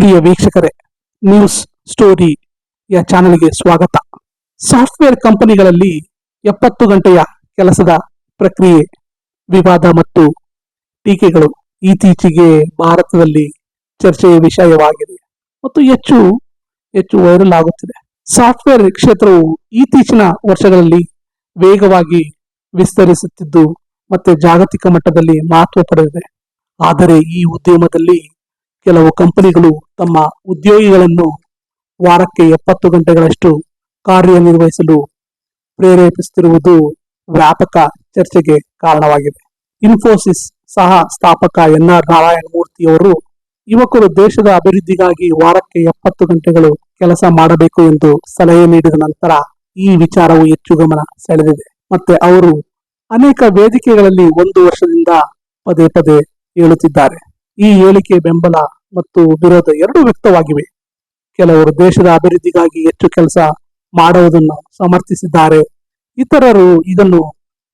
ಪ್ರಿಯ ವೀಕ್ಷಕರೇ news story ಯ ಚಾನೆಲ್ಗೆ ಸ್ವಾಗತ. ಸಾಫ್ಟ್ವೇರ್ ಕಂಪನಿಗಳಲ್ಲಿ ಎಪ್ಪತ್ತು ಗಂಟೆಯ ಕೆಲಸದ ಪ್ರಕ್ರಿಯೆ, ವಿವಾದ ಮತ್ತು ಟೀಕೆಗಳು ಇತ್ತೀಚೆಗೆ ಭಾರತದಲ್ಲಿ ಚರ್ಚೆಯ ವಿಷಯವಾಗಿದೆ. ಮತ್ತು ಹೆಚ್ಚು ಹೆಚ್ಚು ವೈರಲ್ ಆಗುತ್ತಿದೆ. ಸಾಫ್ಟ್ವೇರ್ ಕ್ಷೇತ್ರವು ಇತ್ತೀಚಿನ ವರ್ಷಗಳಲ್ಲಿ ವೇಗವಾಗಿ ವಿಸ್ತರಿಸುತ್ತಿದ್ದು, ಮತ್ತೆ ಜಾಗತಿಕ ಮಟ್ಟದಲ್ಲಿ ಮಹತ್ವ ಪಡೆದಿದೆ. ಆದರೆ ಈ ಉದ್ಯಮದಲ್ಲಿ ಕೆಲವು ಕಂಪನಿಗಳು ತಮ್ಮ ಉದ್ಯೋಗಿಗಳನ್ನು ವಾರಕ್ಕೆ ಎಪ್ಪತ್ತು ಗಂಟೆಗಳಷ್ಟು ಕಾರ್ಯನಿರ್ವಹಿಸಲು ಪ್ರೇರೇಪಿಸುತ್ತಿರುವುದು ವ್ಯಾಪಕ ಚರ್ಚೆಗೆ ಕಾರಣವಾಗಿದೆ. ಇನ್ಫೋಸಿಸ್ ಸಹ ಸ್ಥಾಪಕ ಎನ್ ಆರ್ ನಾರಾಯಣ ಮೂರ್ತಿಯವರು, ಯುವಕರು ದೇಶದ ಅಭಿವೃದ್ಧಿಗಾಗಿ ವಾರಕ್ಕೆ ಎಪ್ಪತ್ತು ಗಂಟೆಗಳು ಕೆಲಸ ಮಾಡಬೇಕು ಎಂದು ಸಲಹೆ ನೀಡಿದ ನಂತರ ಈ ವಿಚಾರವು ಹೆಚ್ಚು ಗಮನ ಸೆಳೆದಿದೆ. ಮತ್ತೆ ಅವರು, ಅನೇಕ ವೇದಿಕೆಗಳಲ್ಲಿ ಒಂದು ವರ್ಷದಿಂದ ಪದೇ ಪದೇ ಹೇಳುತ್ತಿದ್ದಾರೆ. ಈ ಹೇಳಿಕೆ ಬೆಂಬಲ ಮತ್ತು ವಿರೋಧ ಎರಡೂ ವ್ಯಕ್ತವಾಗಿವೆ. ಕೆಲವರು ದೇಶದ ಅಭಿವೃದ್ಧಿಗಾಗಿ ಹೆಚ್ಚು ಕೆಲಸ ಮಾಡುವುದನ್ನು ಸಮರ್ಥಿಸಿದ್ದಾರೆ. ಇತರರು ಇದನ್ನು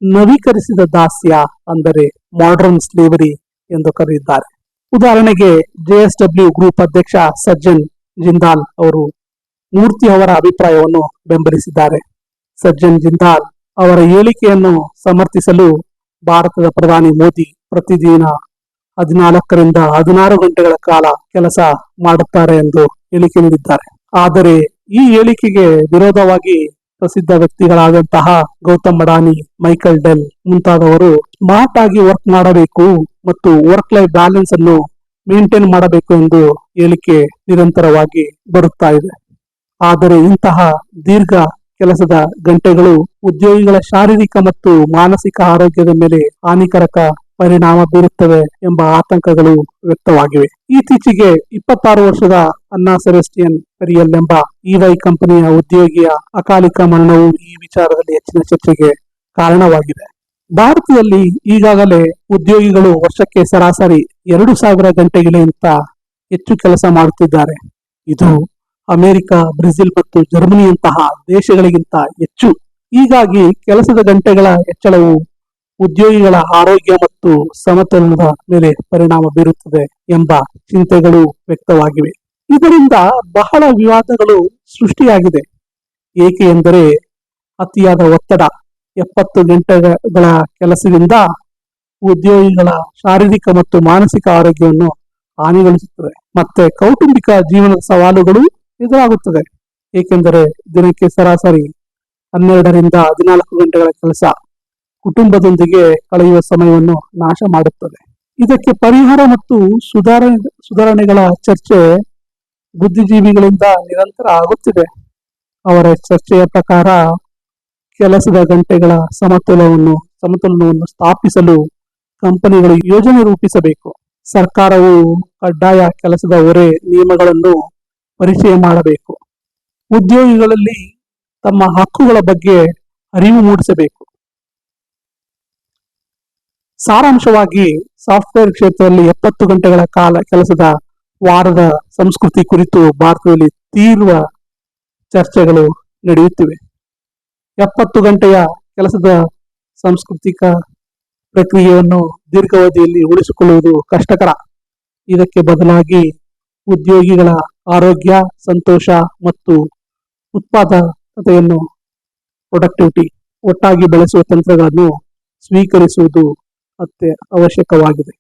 ನವೀಕರಿಸಿದ ದಾಸ್ಯ ಅಂದರೆ ಮಾಡರ್ನ್ ಸ್ಲೇವರಿ ಎಂದು ಕರೆದಿದ್ದಾರೆ. ಉದಾಹರಣೆಗೆ ಜೆಎಸ್ಡಬ್ಲ್ಯೂ ಗ್ರೂಪ್ ಅಧ್ಯಕ್ಷ ಸಜ್ಜನ್ ಜಿಂದಾಲ್ ಅವರು ಮೂರ್ತಿ ಅವರ ಅಭಿಪ್ರಾಯವನ್ನು ಬೆಂಬಲಿಸಿದ್ದಾರೆ. ಸಜ್ಜನ್ ಜಿಂದಾಲ್ ಅವರ ಹೇಳಿಕೆಯನ್ನು ಸಮರ್ಥಿಸಲು ಭಾರತದ ಪ್ರಧಾನಿ ಮೋದಿ ಪ್ರತಿದಿನ ಹದಿನಾಲ್ಕರಿಂದ ಹದಿನಾರು ಗಂಟೆಗಳ ಕಾಲ ಕೆಲಸ ಮಾಡುತ್ತಾರೆ ಎಂದು ಹೇಳಿಕೆ ನೀಡಿದ್ದಾರೆ. ಆದರೆ ಈ ಹೇಳಿಕೆಗೆ ವಿರೋಧವಾಗಿ ಪ್ರಸಿದ್ಧ ವ್ಯಕ್ತಿಗಳಾದಂತಹ ಗೌತಮ್ ಅಡಾನಿ, ಮೈಕಲ್ ಡೆಲ್ ಮುಂತಾದವರು ಸ್ಮಾರ್ಟ್ ಆಗಿ ವರ್ಕ್ ಮಾಡಬೇಕು ಮತ್ತು ವರ್ಕ್ ಲೈಫ್ ಬ್ಯಾಲೆನ್ಸ್ ಅನ್ನು ಮೇಂಟೈನ್ ಮಾಡಬೇಕು ಎಂದು ಹೇಳಿಕೆ ನಿರಂತರವಾಗಿ ಬರುತ್ತಾ ಇದೆ. ಆದರೆ ಇಂತಹ ದೀರ್ಘ ಕೆಲಸದ ಗಂಟೆಗಳು ಉದ್ಯೋಗಿಗಳ ಶಾರೀರಿಕ ಮತ್ತು ಮಾನಸಿಕ ಆರೋಗ್ಯದ ಮೇಲೆ ಹಾನಿಕರಕ ಪರಿಣಾಮ ಬೀರುತ್ತವೆ ಎಂಬ ಆತಂಕಗಳು ವ್ಯಕ್ತವಾಗಿವೆ. ಇತ್ತೀಚೆಗೆ ಇಪ್ಪತ್ತಾರು ವರ್ಷದ ಅನ್ನಾ ಸೆರೆಸ್ಟಿಯನ್ ಪೆರಿಯಲ್ ಎಂಬ ಇವೈ ಕಂಪನಿಯ ಉದ್ಯೋಗಿಯ ಅಕಾಲಿಕ ಮರಣವು ಈ ವಿಚಾರದಲ್ಲಿ ಹೆಚ್ಚಿನ ಚರ್ಚೆಗೆ ಕಾರಣವಾಗಿದೆ. ಭಾರತದಲ್ಲಿ ಈಗಾಗಲೇ ಉದ್ಯೋಗಿಗಳು ವರ್ಷಕ್ಕೆ ಸರಾಸರಿ ಎರಡು ಸಾವಿರ ಗಂಟೆಗಳಿಗಿಂತ ಹೆಚ್ಚು ಕೆಲಸ ಮಾಡುತ್ತಿದ್ದಾರೆ. ಇದು ಅಮೆರಿಕ, ಬ್ರೆಜಿಲ್ ಮತ್ತು ಜರ್ಮನಿಯಂತಹ ದೇಶಗಳಿಗಿಂತ ಹೆಚ್ಚು. ಹೀಗಾಗಿ ಕೆಲಸದ ಗಂಟೆಗಳ ಹೆಚ್ಚಳವು ಉದ್ಯೋಗಿಗಳ ಆರೋಗ್ಯ ಮತ್ತು ಸಮತೋಲನದ ಮೇಲೆ ಪರಿಣಾಮ ಬೀರುತ್ತದೆ ಎಂಬ ಚಿಂತೆಗಳು ವ್ಯಕ್ತವಾಗಿವೆ. ಇದರಿಂದ ಬಹಳ ವಿವಾದಗಳು ಸೃಷ್ಟಿಯಾಗಿದೆ. ಏಕೆ ಎಂದರೆ ಅತಿಯಾದ ಒತ್ತಡ ಎಪ್ಪತ್ತು ಗಂಟೆಗಳ ಕೆಲಸದಿಂದ ಉದ್ಯೋಗಿಗಳ ಶಾರೀರಿಕ ಮತ್ತು ಮಾನಸಿಕ ಆರೋಗ್ಯವನ್ನು ಹಾನಿಗೊಳಿಸುತ್ತದೆ. ಮತ್ತೆ ಕೌಟುಂಬಿಕ ಜೀವನದ ಸವಾಲುಗಳು ಎದುರಾಗುತ್ತದೆ. ಏಕೆಂದರೆ ದಿನಕ್ಕೆ ಸರಾಸರಿ ಹನ್ನೆರಡರಿಂದ ಹದಿನಾಲ್ಕು ಗಂಟೆಗಳ ಕೆಲಸ ಕುಟುಂಬದೊಂದಿಗೆ ಕಳೆಯುವ ಸಮಯವನ್ನು ನಾಶ ಮಾಡುತ್ತದೆ. ಇದಕ್ಕೆ ಪರಿಹಾರ ಮತ್ತು ಸುಧಾರಣೆ, ಸುಧಾರಣೆಗಳ ಚರ್ಚೆ ಬುದ್ಧಿಜೀವಿಗಳಿಂದ ನಿರಂತರ ಆಗುತ್ತಿದೆ. ಅವರ ಚರ್ಚೆಯ ಪ್ರಕಾರ ಕೆಲಸದ ಗಂಟೆಗಳ ಸಮತೋಲನವನ್ನು ಸಮತೋಲನವನ್ನು ಸ್ಥಾಪಿಸಲು ಕಂಪನಿಗಳು ಯೋಜನೆ ರೂಪಿಸಬೇಕು. ಸರ್ಕಾರವು ಕಡ್ಡಾಯ ಕೆಲಸದ ಹೊರೆ ನಿಯಮಗಳನ್ನು ಪರಿಚಯ ಮಾಡಬೇಕು. ಉದ್ಯೋಗಿಗಳಲ್ಲಿ ತಮ್ಮ ಹಕ್ಕುಗಳ ಬಗ್ಗೆ ಅರಿವು ಮೂಡಿಸಬೇಕು. ಸಾರಾಂಶವಾಗಿ ಸಾಫ್ಟ್ವೇರ್ ಕ್ಷೇತ್ರದಲ್ಲಿ ಎಪ್ಪತ್ತು ಗಂಟೆಗಳ ಕಾಲ ಕೆಲಸದ ವಾರದ ಸಂಸ್ಕೃತಿ ಕುರಿತು ಭಾರತದಲ್ಲಿ ತೀವ್ರ ಚರ್ಚೆಗಳು ನಡೆಯುತ್ತಿವೆ. ಎಪ್ಪತ್ತು ಗಂಟೆಯ ಕೆಲಸದ ಸಾಂಸ್ಕೃತಿಕ ಪ್ರಕ್ರಿಯೆಯನ್ನು ದೀರ್ಘಾವಧಿಯಲ್ಲಿ ಉಳಿಸಿಕೊಳ್ಳುವುದು ಕಷ್ಟಕರ. ಇದಕ್ಕೆ ಬದಲಾಗಿ ಉದ್ಯೋಗಿಗಳ ಆರೋಗ್ಯ, ಸಂತೋಷ ಮತ್ತು ಉತ್ಪಾದಕತೆಯನ್ನು ಪ್ರೊಡಕ್ಟಿವಿಟಿ ಒಟ್ಟಾಗಿ ಬೆಳೆಸುವ ತಂತ್ರಗಳನ್ನು ಸ್ವೀಕರಿಸುವುದು ಅತ್ಯ ಅವಶ್ಯಕವಾಗಿದೆ.